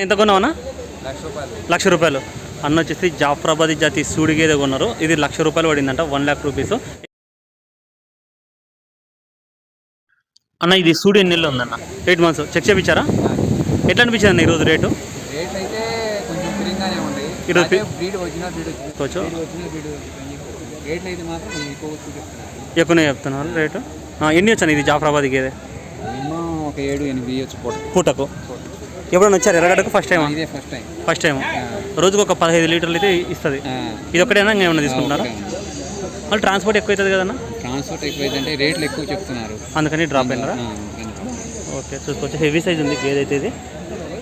ఎంత కొన్నావన్నా లక్ష రూపాయలు. లక్ష రూపాయలు. అన్న వచ్చేసి జాఫ్రాబాద్ జాతి సూడి గేదె కొన్నారు. ఇది లక్ష రూపాయలు పడిందంట వన్ ల్యాక్ రూపీస్ అన్న ఇది సూడి ఎన్ని నెలలు ఉందన్న ఎయిట్ మంత్స్ చెక్ చేయించారా ఎట్లా అనిపించింది అన్న ఈరోజు రేటు? ఎక్కువనే చెప్తున్నారు రేటు? ఎన్ని వచ్చాను ఇది జాఫ్రాబాద్ గేదె ఒక ఏడు ఎనిమిది పూటకు. ఎప్పుడైనా వచ్చారు ఎర్రగడ్డకు ఫస్ట్ టైం ఇదే ఫస్ట్ టైం ఫస్ట్ టైం రోజుకు ఒక పదహైదు లీటర్లు అయితే ఇస్తుంది. ఇది ఒకటేనా ఇంకా ఏమైనా తీసుకుంటున్నారా? మళ్ళీ ట్రాన్స్పోర్ట్ ఎక్కువ అవుతుంది కదన్నా? ట్రాన్స్పోర్ట్ ఎక్కువ అంటే రేట్లు ఎక్కువ చెప్తున్నారు. అందుకని డ్రాప్ అయినారా. ఓకే చూసుకోవచ్చు. హెవీ సైజ్ ఉంది గేదె అయితే ఇది?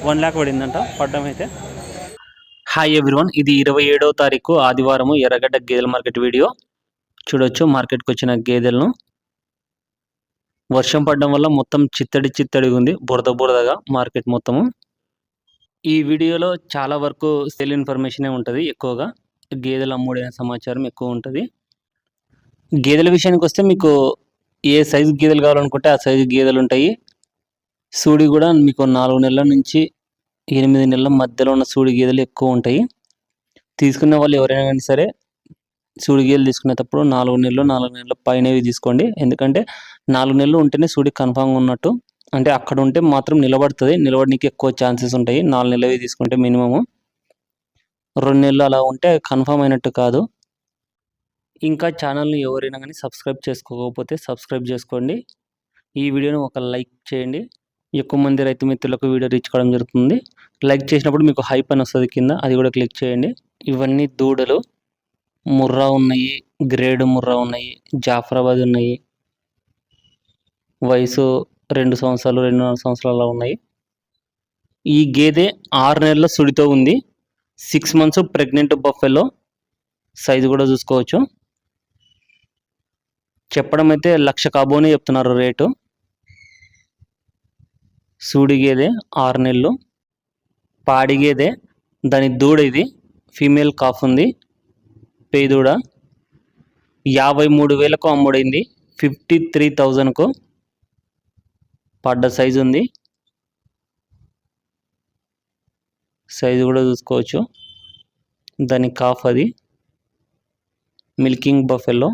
వన్ ల్యాక్ పడిందంట పడ్డం అయితే. హాయ్ ఎవ్రీవన్ ఇది ఇరవై ఏడవ తారీఖు ఆదివారము ఎర్రగడ్డ గేదెల మార్కెట్ వీడియో. చూడొచ్చు మార్కెట్కి వచ్చిన గేదెలను. వర్షం పడడం వల్ల మొత్తం చిత్తడి చిత్తడిగా ఉంది బురద బురదగా మార్కెట్ మొత్తము. ఈ వీడియోలో చాలా వరకు సెల్ ఇన్ఫర్మేషనే ఉంటుంది ఎక్కువగా. గేదెలు అమ్ముడైన సమాచారం ఎక్కువ ఉంటుంది. గేదెల విషయానికి వస్తే మీకు ఏ సైజు గేదెలు కావాలనుకుంటే ఆ సైజు గేదెలు ఉంటాయి. సూడి కూడా మీకు నాలుగు నెలల నుంచి ఎనిమిది నెలల మధ్యలో ఉన్న సూడి గేదెలు ఎక్కువ ఉంటాయి. తీసుకునే వాళ్ళు ఎవరైనా కానీ సరే సూడి గేదెలు తీసుకునేటప్పుడు నాలుగు నెలలు నాలుగు నెలల పైనవి తీసుకోండి. ఎందుకంటే నాలుగు నెలలు ఉంటేనే సూడి కన్ఫామ్గా ఉన్నట్టు అంటే అక్కడ ఉంటే మాత్రం నిలబడుతుంది. నిలబడడానికి ఎక్కువ ఛాన్సెస్ ఉంటాయి. నాలుగు నెలలు తీసుకుంటే మినిమము. రెండు నెలలు అలా ఉంటే కన్ఫామ్ అయినట్టు కాదు. ఇంకా ఛానల్ని ఎవరైనా కానీ సబ్స్క్రైబ్ చేసుకోకపోతే సబ్స్క్రైబ్ చేసుకోండి. ఈ వీడియోని ఒక లైక్ చేయండి. ఎక్కువ మంది రైతు మిత్రులకు వీడియో రీచ్ కావడం జరుగుతుంది. లైక్ చేసినప్పుడు మీకు హైప్ అని వస్తుంది కింద. అది కూడా క్లిక్ చేయండి. ఇవన్నీ దూడలు. ముర్రా ఉన్నాయి. గ్రేడ్ ముర్రా ఉన్నాయి. జాఫరాబాద్ ఉన్నాయి. వయసు రెండు సంవత్సరాలు రెండున్నర సంవత్సరాలు అలా ఉన్నాయి. ఈ గేదె ఆరు నెలల సుడితో ఉంది. Six months pregnant buffalo size కూడా చూసుకోవచ్చు. చెప్పడం అయితే లక్ష కాబోనే చెప్తున్నారు రేటు. సూడి గేదె ఆరు నెలలు. పాడి గేదె దాని దూడ ఇది. ఫీమేల్ కాఫ్ ఉంది. పేదూడ. దూడ యాభై మూడు వేలకు అమ్ముడైంది. ఫిఫ్టీ త్రీ థౌజండ్కు పడ్డ సైజు ఉంది. సైజు కూడా చూసుకోవచ్చు. దాని కాఫ్ అది. మిల్కింగ్ బఫెల్లో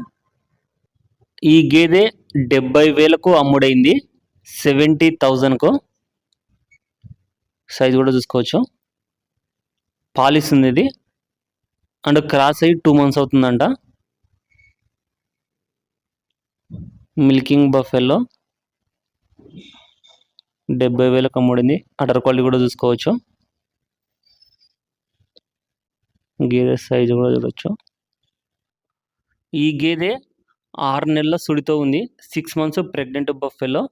ఈ గేదె డెబ్బై వేలకు అమ్ముడైంది. సెవెంటీ థౌజండ్కు సైజు కూడా చూసుకోవచ్చు. పాలిస్తుంది ఇది. అండ్ క్రాస్ అయ్యి టూ మంత్స్ అవుతుందంట. మిల్కింగ్ బఫెల్లో డెబ్బై వేలకు అమ్ముడింది అటర్ క్వాలిటీ కూడా చూసుకోవచ్చు. గేదె సైజు కూడా చూడొచ్చు. ఈ గేదె ఆరు నెలల సుడితో ఉంది. సిక్స్ మంత్స్ ప్రెగ్నెంట్ బఫెలో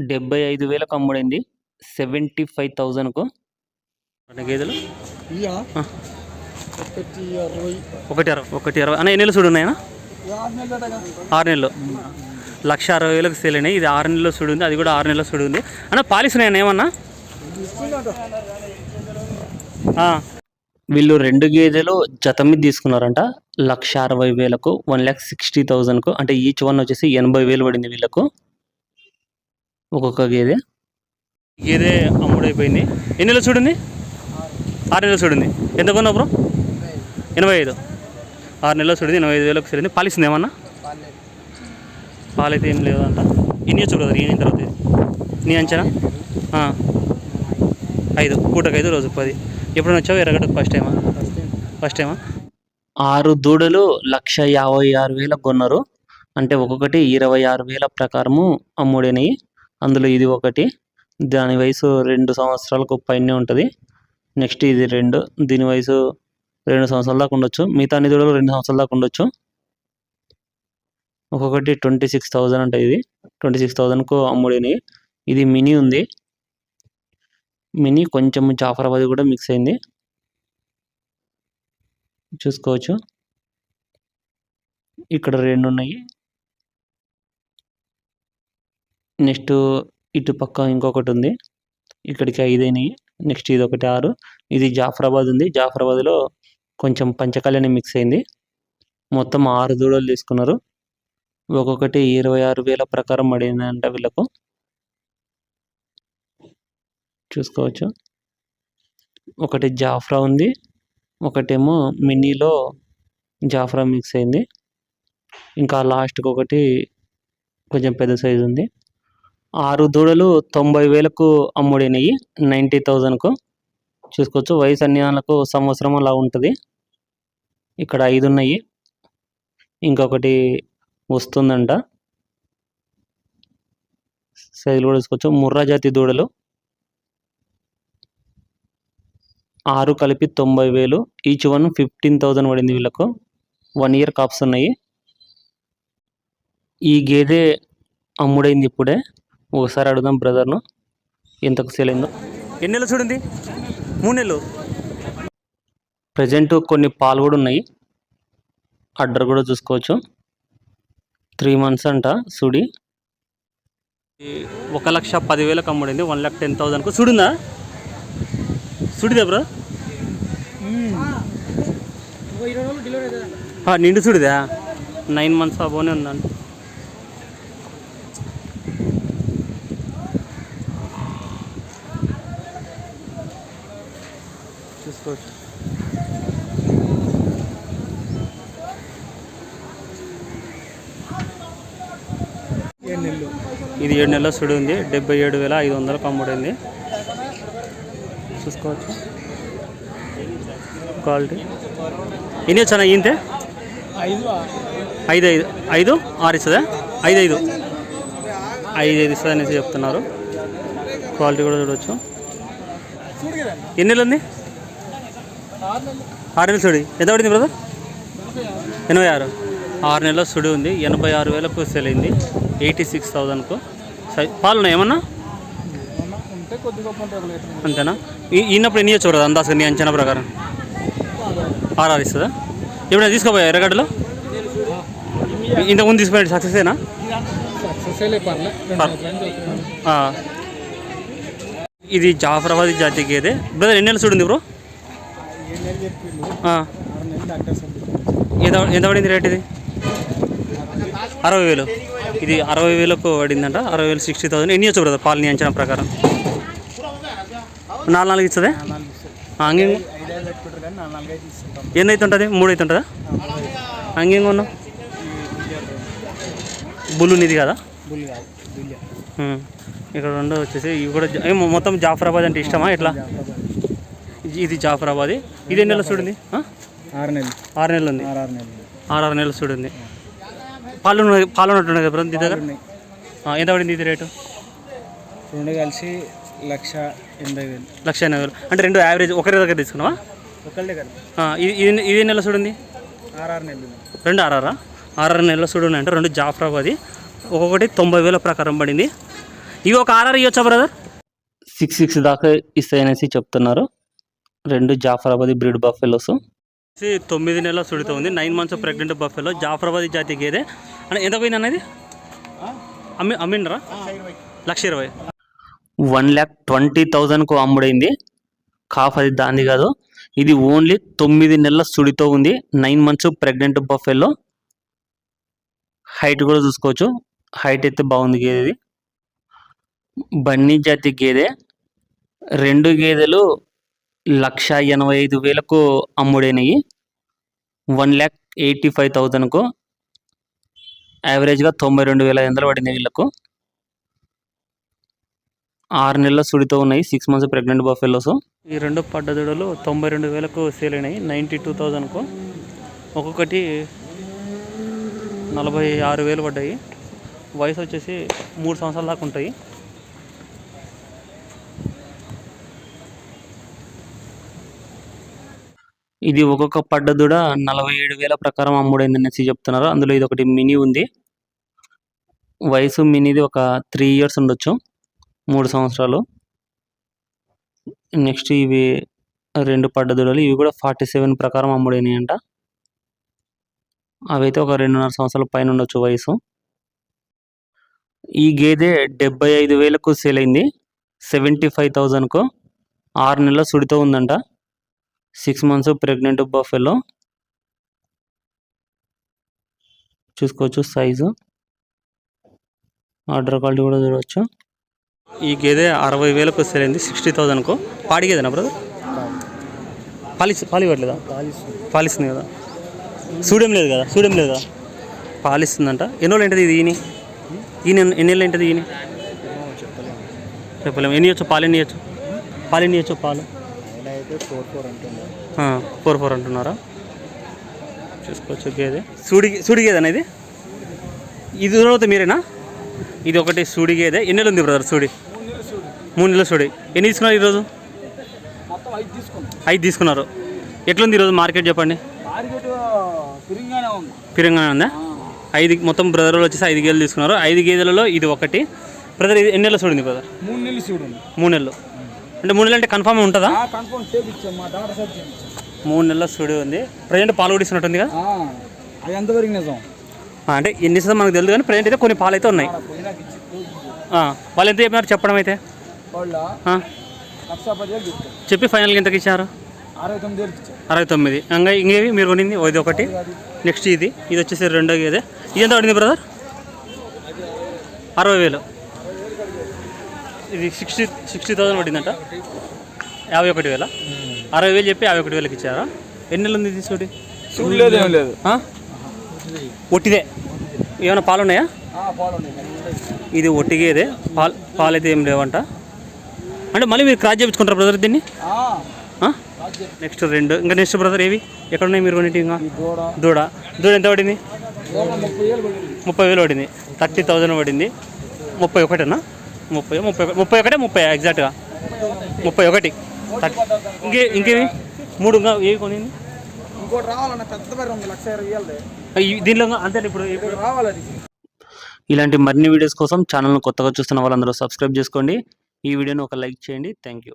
డెబ్బై ఐదు వేలకు అమ్ముడైంది సెవెంటీ ఫైవ్ థౌజండ్కు గేదెలు. ఒకటి అరవై. ఒకటి అరవై. ఒకటి అరవై. అన్న ఎన్ని నెలలు సుడు ఉన్నాయన్నా ఆరు నెలలు లక్ష అరవై వేలకు సేల్ అయినాయి. ఇది ఆరు నెలల సుడి ఉంది. అది కూడా ఆరు నెలల సుడి ఉంది. అన్న పాలిస్ ఉన్నాయన్న ఏమన్నా? ఆ. వీళ్ళు రెండు గేదెలు జత మీద తీసుకున్నారంట. లక్ష అరవై వేలకు వన్ ల్యాక్ సిక్స్టీ థౌజండ్కు అంటే ఈచ్ వన్ వచ్చేసి ఎనభై వేలు పడింది వీళ్ళకు. ఒక్కొక్క గేదె. గేదె అమ్ముడైపోయింది. ఎన్ని నెలలు చూడింది ఆరు నెలలు చూడింది ఎంత కొన్నావు బ్రో? ఎనభై ఐదు. ఆరు నెలలు చూడింది ఎనభై ఐదు వేలకు సరింది పాలిస్తుంది ఏమన్నా? పాలైతే ఏం లేదంట. ఎన్ని వచ్చు బ్రదర్? ఈయన తర్వాత నీ అంచనా? ఐదు. పూటకు ఐదు రోజుకు పది. ఎప్పుడైనా వచ్చావు ఎర్రగడ్డకు ఫస్ట్ టైమా ఫస్ట్ టైమా ఆరు దూడలు లక్ష యాభై ఆరు వేలకు కొన్నారు. అంటే ఒక్కొక్కటి ఇరవై ఆరు వేల ప్రకారము అమ్ముడైనవి అందులో ఇది ఒకటి. దాని వయసు రెండు సంవత్సరాలకు పైనే ఉంటుంది. నెక్స్ట్ ఇది రెండు. దీని వయసు రెండు సంవత్సరాల దాకా ఉండొచ్చు. మిగతా నిధులలో రెండు సంవత్సరాల దాకా ఉండొచ్చు. ఒక్కొక్కటి ట్వంటీ సిక్స్ థౌజండ్ అంటే ఇది. ట్వంటీ సిక్స్ థౌజండ్కు అమ్ముడినాయి. ఇది మినీ ఉంది. మినీ కొంచెం జాఫరాబాద్ కూడా మిక్స్ అయింది. చూసుకోవచ్చు. ఇక్కడ రెండు ఉన్నాయి. నెక్స్ట్ ఇటు పక్క ఇంకొకటి ఉంది. ఇక్కడికి ఐదు అయినాయి నెక్స్ట్ ఇది ఒకటి ఆరు. ఇది జాఫరాబాద్ ఉంది. జాఫరాబాద్లో కొంచెం పంచకళ్యాణి మిక్స్ అయింది. మొత్తం ఆరు దూడలు తీసుకున్నారు. ఒక్కొక్కటి ఇరవై ఆరు వేల ప్రకారం పడిందంట వీళ్ళకు. చూసుకోవచ్చు. ఒకటి జాఫ్రా ఉంది. ఒకటేమో మినీలో జాఫ్రా మిక్స్ అయింది. ఇంకా లాస్ట్కి ఒకటి కొంచెం పెద్ద సైజు ఉంది. ఆరు దూడలు తొంభై వేలకు అమ్ముడినాయి. నైంటీ థౌజండ్కు. చూసుకోవచ్చు. వయసు అన్ని వాళ్ళకు సంవత్సరం అలా ఉంటుంది. ఇక్కడ ఐదు ఉన్నాయి ఇంకొకటి వస్తుందంట. సైజులు కూడా చూసుకోవచ్చు. ముర్రా జాతి దూడలు. ఆరు కలిపి తొంభై వేలు. ఈచ్ వన్ ఫిఫ్టీన్ థౌజండ్ పడింది వీళ్ళకు. వన్ ఇయర్ కాప్స్ ఉన్నాయి. ఈ గేదె అమ్ముడైంది ఇప్పుడే. ఒకసారి అడుగుదాం బ్రదర్ను. ఎంతకు సేల్ అయిందో. ఎన్ని నెలలు చూడండి. మూడు నెలలు. ప్రజెంట్ కొన్ని పాలు కూడా ఉన్నాయి అడ్డర్ కూడా చూసుకోవచ్చు. త్రీ మంత్స్ అంట సుడి. ఒక లక్ష పదివేలకు అమ్ముడింది వన్ ల్యాక్ టెన్ థౌజండ్కు సుడుందా? సుడిదా బ్రో? నిండు సుడిదా? నైన్ మంత్స్ అబోనే ఉందండి ఇది ఏడు నెలల సుడి ఉంది. డెబ్బై ఏడు వేల ఐదు వందలకు అమ్ముడింది చూసుకోవచ్చు. క్వాలిటీ. ఎన్ని వచ్చానా ఇంతే ఐదు ఐదు. ఐదు? ఆరు ఇస్తుందా? ఐదు ఐదు. ఐదు ఐదు ఇస్తుంది అనేసి చెప్తున్నారు. క్వాలిటీ కూడా చూడవచ్చు ఎన్ని నెలలు ఉంది? ఆరు నెలలు సుడి. ఎంత పడింది బ్రదర్? ఎనభై ఆరు. ఆరు నెలల సుడి ఉంది. ఎనభై ఆరు వేలకు సెల్ అయింది. ఎయిటీ సిక్స్ థౌజండ్కు. పాలు ఏమన్నా? అంతేనా? ఈనప్పుడు ఎన్ని ఇవ్వచ్చు బ్రదర్ అందాజ నీ అంచనా ప్రకారం? ఆరు ఆరు ఇస్తుందా ఎప్పుడైనా తీసుకోపోయా ఎర్రగడ్డలో? ఇంతకుముందు తీసుకుపోయాడు సక్సెసేనా సక్సెస్. ఆ. ఇది జాఫరాబాద్ జాతి గేదె బ్రదర్ ఎన్ని నెలలు చూడింది బ్రో? ఎంత ఎంత పడింది రేట్ ఇది? అరవై వేలు. ఇది అరవై వేలకు పడిందంట. అరవై వేలు సిక్స్టీ థౌసండ్ ఎన్ని వచ్చు బ్రదర్ పాలని అంచనా ప్రకారం? నాలుగు నాలుగు ఇస్తుంది? అంగేం నాలుగు అయితే ఇస్తుంటాం ఎన్ని అవుతుంటుంది మూడు అవుతుంటుందా అంగేం కొన్నావు బుల్లు నిది కదా. ఇక్కడ రెండు వచ్చేసి ఇవి కూడా మొత్తం జాఫరాబాద్ అంటే ఇష్టమా? ఎట్లా? ఇది- ఇది జాఫరాబాద్. ఇది ఎన్ని నెలలు చూడింది ఆ? ఆరు నెలలు. ఆరు నెలలు ఉంది. ఆరు ఆరు నెలలు. చూడింది పాలు పాలు ఉన్నట్టున్నాయి కదా బ్రదర్ దీని దగ్గర? ఎంత పడింది ఇది రేటు? రెండు కలిసి లక్ష ఎనభై వేలు. లక్ష ఎనభై వేలు. అంటే రెండు యావరేజ్ ఒకరి దగ్గర తీసుకున్నావా? ఒకళ్ళే కదా. ఆ, ఇది ఇది నెల చూడింది ఆరు ఆరు నెలలు. రెండు ఆర్ఆరా? ఆర్ఆర్ నెలల చూడండి అంటే రెండు జాఫరాబాది ఒక్కొక్కటి తొంభై వేల ప్రకారం పడింది. ఇవి ఒక ఆర్ఆర్ ఇవ్వచ్చా బ్రదర్? సిక్స్ సిక్స్ దాకా ఇస్తాయనేసి చెప్తున్నారు. రెండు జాఫరాబాదీ బ్రీడ్ బఫెలోస్ తొమ్మిది నెలల సుడితో ఉంది. Nine months pregnant buffalo Jafarabad జాతి గేదె. అంటే ఎంత పోయింది అనేది అమ్మి అమ్మిండ్రా? లక్ష ఇరవై. వన్ ల్యాక్ ట్వంటీ థౌజండ్కు అమ్ముడైంది. కాఫ్ అది దాంది కాదు. ఇది ఓన్లీ తొమ్మిది నెలల సుడితో ఉంది. Nine months pregnant buffalo height కూడా చూసుకోవచ్చు. హైట్ అయితే బాగుంది గేదెది బన్నీ జాతి గేదె. రెండు గేదెలు లక్ష ఎనభై ఐదు వేలకు అమ్ముడైనవి వన్ ల్యాక్ ఎయిటీ ఫైవ్ థౌజండ్కు యావరేజ్గా తొంభై రెండు వేల ఐదు పడింది వీళ్ళకు. ఆరు నెలల సుడితో ఉన్నాయి సిక్స్ మంత్స్ ప్రెగ్నెంట్ బఫెలోస్. ఈ రెండు పడ్డదుడలు తొంభై రెండు వేలకు సేల్ అయినాయి నైంటీ టూ థౌజండ్కు ఒక్కొక్కటి నలభై ఆరు వేలు పడ్డాయి. వయసు వచ్చేసి మూడు సంవత్సరాల దాకా ఉంటాయి. ఇది ఒక్కొక్క పడ్డదుడ నలభై ఏడు వేల ప్రకారం అమ్ముడైంది అనేసి చెప్తున్నారు. అందులో ఇది ఒకటి మినీ ఉంది. వయసు మినీది ఒక త్రీ ఇయర్స్ ఉండొచ్చు. మూడు సంవత్సరాలు. నెక్స్ట్ ఇవి రెండు పడ్డదుడలు. ఇవి కూడా ఫార్టీ సెవెన్ ప్రకారం అమ్ముడైనాయి అంట అవైతే ఒక రెండున్నర సంవత్సరాల పైన ఉండొచ్చు వయసు. ఈ గేదె డెబ్బై ఐదు వేలకు సేల్ అయింది. సెవెంటీ ఫైవ్ థౌజండ్కు ఆరు నెలల సుడితో ఉందంట. సిక్స్ మంత్స్ ప్రెగ్నెంట్ బఫెలో చూసుకోవచ్చు సైజు. ఆర్డర్ క్వాలిటీ కూడా చూడవచ్చు ఈ గేదె అరవై వేలకు సేల్ సిక్స్టీ థౌజండ్కు పాడి గేదెనా బ్రదర్? పాలిస్ పాలు ఇవ్వట్లేదా పాలిస్తుంది కదా. చూడడం లేదు కదా చూడడం లేదు? కదా పాలిస్తుందంట. ఎన్ని రోజులు ఏంటది ఇది ఈని? ఈయన ఎన్ని ఏళ్ళు ఏంటది ఈయన చెప్పలేము. ఎన్ని ఇవ్వచ్చు పాలు ఎన్ని ఇవ్వచ్చు పాలు ఎన్ని ఇవ్వచ్చు పాలు. ఫోర్ ఫోర్ అంటున్నారా? చూసుకోవచ్చు గేదె. సూడి సూడి గేదెనా ఇది? ఇది తర్వాత మీరేనా? ఇది ఒకటి సూడి గేదె. ఎన్ని ఉంది బ్రదర్ సూడి? మూడు నెలలు సూడి. ఎన్ని తీసుకున్నారు ఈరోజు? ఐదు తీసుకున్నారు. ఎట్లుంది ఈరోజు మార్కెట్ చెప్పండి? తిరిగానే ఉంది. ఐదు మొత్తం బ్రదర్లు వచ్చేసి ఐదు గేదెలు తీసుకున్నారు. ఐదు గేదెలలో ఇది ఒకటి. బ్రదర్ ఇది ఎన్ని నెలలు చూడింది బ్రదర్? మూడు నెలలు చూడండి మూడు నెలలు. అంటే మూడు నెలలు అంటే కన్ఫామ్ ఉంటుందా? కన్ఫర్మ్ చేపించాం మా డాక్టర్ సార్ చేపించాం మూడు నెలల సూడి ఉంది. ప్రజెంట్ పాలు కూడా ఇస్తున్నట్టుంది కదా? అది ఎంతవరకు నిజం. అంటే ఎన్ని ఇస్తుందో మనకు తెలియదు కానీ ప్రజెంట్ అయితే కొన్ని పాలు అయితే ఉన్నాయి. పోయినాక ఇచ్చి ఆ, వాళ్ళు ఎంత చెప్పినారు చెప్పడం అయితే? వాళ్ళ ఆ, లక్ష పదివేలు చెప్తారు చెప్పి ఫైనల్గా ఎంతకి ఇచ్చారు? అరవై తొమ్మిది వేలు ఇచ్చారు. అరవై తొమ్మిది. ఇంకా ఇంకేవి? మీరు కొనింది? ఇది ఒకటి. నెక్స్ట్ ఇది. ఇది వచ్చేసి రెండో గేదె ఇది ఎంత పడింది బ్రదర్ అరవై వేలు. ఇది సిక్స్టీ సిక్స్టీ థౌసండ్ పడిందంట. యాభై ఒకటి వేల. అరవై వేలు చెప్పి యాభై ఒకటి వేలకి ఇచ్చారా? ఎన్ని నెలలు ఉంది ఏం లేదు. ఆ? ఒట్టిదే. ఏమైనా పాలు ఉన్నాయా ఇది ఒట్టి గేదె పాలు పాలు అయితే ఏం లేవంట. అంటే మళ్ళీ మీరు క్రాస్ చేయించుకుంటారు బ్రదర్ దీన్ని? నెక్స్ట్ రెండు. ఇంకా నెక్స్ట్ బ్రదర్ ఏవి? ఎక్కడ ఉన్నాయి మీరు కొన్నిటి ఇంకా? దూడ. దూడ. ఎంత పడింది? దూడ ముప్పై వేలు పడింది. ముప్పై వేలు పడింది. థర్టీ థౌజండ్ పడింది. ముప్పై ఒకటేనా? ముప్పై ముప్పై ముప్పై ఒకటే ముప్పై ఎగ్జాక్ట్గా ముప్పై ఒకటి. ఇంకే ఇంకేవి మూడు ఇంకా ఏవి కొనింది? ఇంకోటి రావాలన్న పెద్ద మరి ఉంది లక్ష ఇరవై వేలది ఈ- దీనిలో అంతే ఇప్పుడు. రావాలి ఇలాంటి మరిన్ని వీడియోస్ కోసం ఛానల్ను కొత్తగా చూస్తున్న వాళ్ళందరూ సబ్స్క్రైబ్ చేసుకోండి. ఈ వీడియోని ఒక లైక్ చేయండి. Thank you.